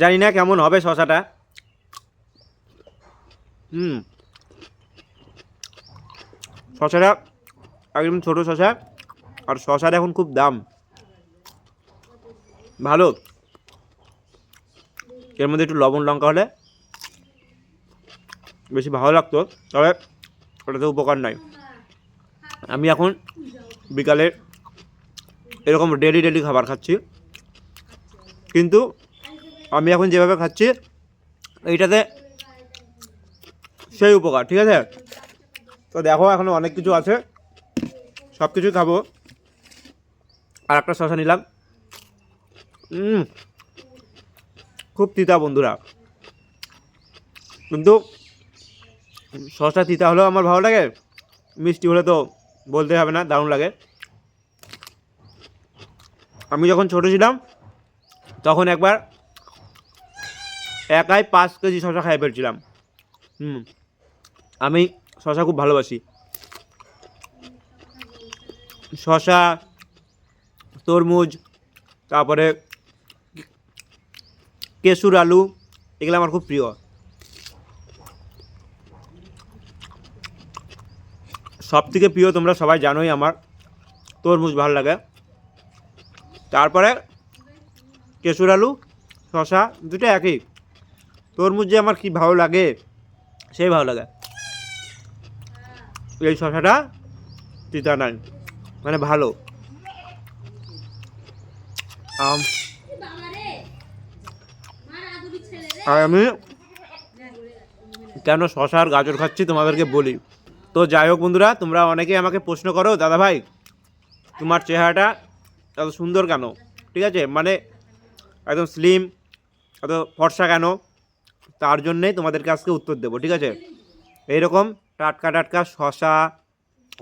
জানি না কেমন হবে শশাটা। হুম। শশাটা একদম ছোটো শশা, আর শশার এখন খুব দাম। ভালো। এর মধ্যে একটু লবণ লঙ্কা হলে বেশি ভালো লাগতো, তবে ওটাতে উপকার নাই আমি এখন বিকালে এরকম ডেলি ডেলি খাবার খাচ্ছি। কিন্তু আমি এখন যেভাবে খাচ্ছি, এইটাতে সেই উপকার, ঠিক আছে? তো দেখো এখনও অনেক কিছু আছে। সব কিছুই খাব। আর একটা শশা নিলাম খুব তিতা বন্ধুরা। কিন্তু শশা তিতা হলেও আমার ভালো লাগে। মিষ্টি হলে তো বলতে হবে না, দারুণ লাগে। আমি যখন ছোট ছিলাম, তখন একবার একাই পাঁচ কেজি শশা খাই ফেলছিলাম। হুম। আমি শশা খুব ভালোবাসি। শশা তরমুজ, তারপরে কেশুর আলু, এগুলো আমার খুব প্রিয়। সব থেকে প্রিয় তোমরা সবাই জানোই আমার তরমুজ ভালো লাগে। তারপরে কেশুর আলু শশা দুটো একই। তরমুজ যে আমার কি ভালো লাগে? সেই ভালো লাগে। এই শশাটা তিতা নাই মানে ভালো। আর আমি কেন শশা আর গাজর খাচ্ছি তোমাদেরকে বলি। তো যাই হোক বন্ধুরা, তোমরা অনেকেই আমাকে প্রশ্ন করো, দাদা ভাই, তোমার চেহারাটা এত সুন্দর কেন? ঠিক আছে? মানে একদম স্লিম এত ফর্সা কেন? তার জন্যেই তোমাদেরকে আজকে উত্তর দেবো, ঠিক আছে? এইরকম টাটকা টাটকা শশা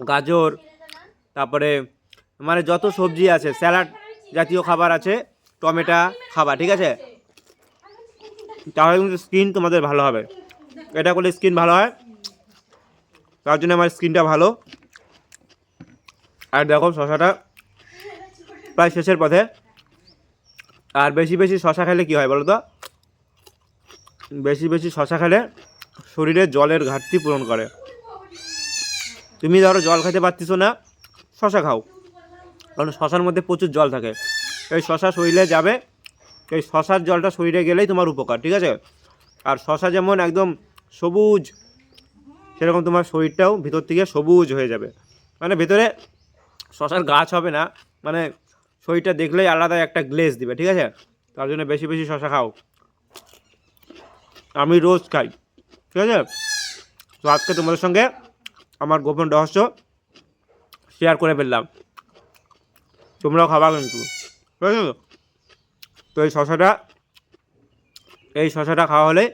গাজর, তারপরে মানে যত সবজি আছে, স্যালাড জাতীয় খাবার আছে, টমেটো খাবার, ঠিক আছে? তাহলে কিন্তু স্কিন তোমাদের ভালো হবে। এটা করলে স্কিন ভালো হয়। তার জন্য আমার স্কিনটা ভালো। আর দেখো শশাটা প্রায় শেষের পথে। আর বেশি বেশি শশা খেলে কী হয় বলো তো? বেশি বেশি শশা খেলে শরীরে জলের ঘাটতি পূরণ করে। তুমি ধরো জল খেতে পারতেছো না, শশা খাও। কারণ শশার মধ্যে প্রচুর জল থাকে। এই শশা শরীরে যাবে, এই শশার জলটা শরীরে গেলেই তোমার উপকার, ঠিক আছে? আর শশা যেমন একদম সবুজ, সেরকম তোমার শরীরটাও ভিতর থেকে সবুজ হয়ে যাবে। মানে ভেতরে শশার গাছ হবে না মানে শরীরটা দেখলেই আলাদা একটা গ্লেজ দিবে, ঠিক আছে? তার জন্য বেশি বেশি শশা খাও। আমি রোজ খাই, ঠিক আছে? তো আজকে তোমাদের সঙ্গে আমার গোপন রহস্য শেয়ার করে ফেললাম। তোমরাও খাবা কিন্তু, ঠিক আছে? তো? এই শশাটা এই শশাটা খাওয়া হলে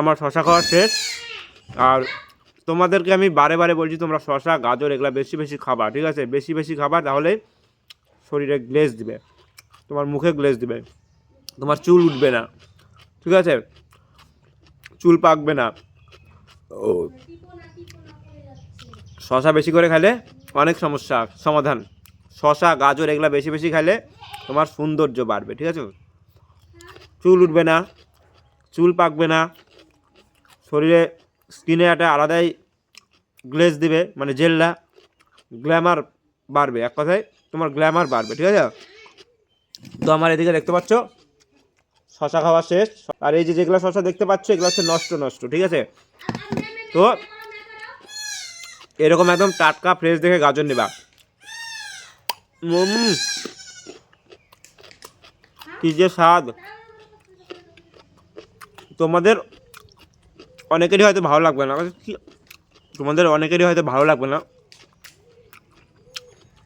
আমার শশা খাওয়া শেষ। আর তোমাদেরকে আমি বারে বারে বলছি, তোমরা শশা গাজর এগুলো বেশি বেশি খাবা, ঠিক আছে? বেশি বেশি খাবা, তাহলে শরীরে গ্লেজ দিবে। তোমার মুখে গ্লেজ দিবে। তোমার চুল উঠবে না। ঠিক আছে? চুল পাকবে না। ও। শশা বেশি করে খেলে অনেক সমস্যা, সমাধান। শশা, গাজর এগুলো বেশি বেশি খেলে তোমার সৌন্দর্য বাড়বে, ঠিক আছে? চুল উঠবে না, চুল পাকবে না। শরীরে স্কিনে একটা আলাদাই গ্লেজ দিবে মানে জেল্লা গ্ল্যামার বাড়বে, এক কথায় তোমার গ্ল্যামার বাড়বে, ঠিক আছে? তো আমার এদিকে দেখতে পাচ্ছ শশা খাওয়া শেষ। আর এই যে যেগুলো শশা দেখতে পাচ্ছ, এগুলো হচ্ছে নষ্ট নষ্ট, ঠিক আছে? তো এরকম একদম টাটকা ফ্রেশ দেখে গাজর নেবা। কি যে স্বাদ। তোমাদের অনেকেরই হয়তো ভালো লাগবে না। কি তোমাদের অনেকেরই হয়তো ভালো লাগবে না।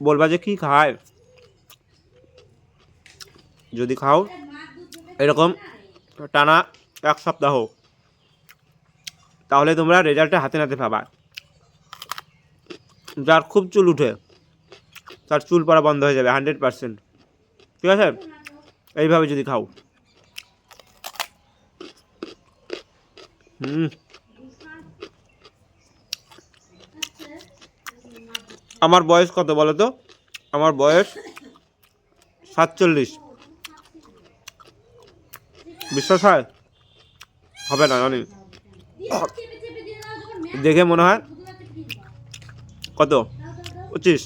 বলবা যে কি খায়? যদি খাও এরকম টানা এক সপ্তাহ। তাহলে তোমরা রেজাল্টটা হাতে নাতে পাবা। যার খুব চুল উঠে, তার চুল পড়া বন্ধ হয়ে যাবে হান্ড্রেড পারসেন্ট ঠিক আছে? এইভাবে যদি খাও। হুম। আমার বয়স কত বলো তো আমার বয়স সাতচল্লিশ। বিশ্বাস হয়? হবে না, জানি। দেখে মনে হয়? কত? পঁচিশ।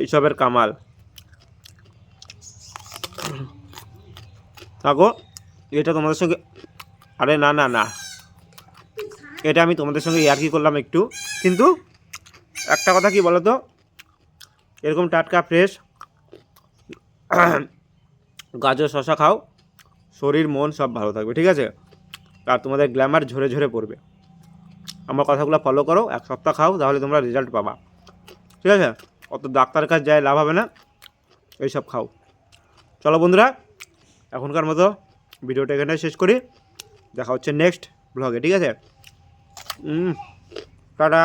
এইসবের কামাল। থাকো, এটা তোমাদের সঙ্গে আরে না না না। এটা আমি তোমাদের সঙ্গে ইয়ার্কি করলাম একটু। কিন্তু একটা কথা কি বলো তো এরকম টাটকা ফ্রেশ গাজর শশা খাও। শরীর, মন সব ভালো থাকবে, ঠিক আছে? আর তোমাদের গ্ল্যামার ঝরে ঝরে পড়বে। আমার কথাগুলো ফলো করো, এক সপ্তাহ খাও, তাহলে তোমরা রেজাল্ট পাবা। ঠিক আছে? অত ডাক্তারের কাছে যায় লাভ হবে না। এইসব খাও। চলো বন্ধুরা, এখনকার মতো ভিডিওটা এখানে শেষ করি। দেখা হচ্ছে নেক্সট ব্লগে ঠিক আছে? টাটা।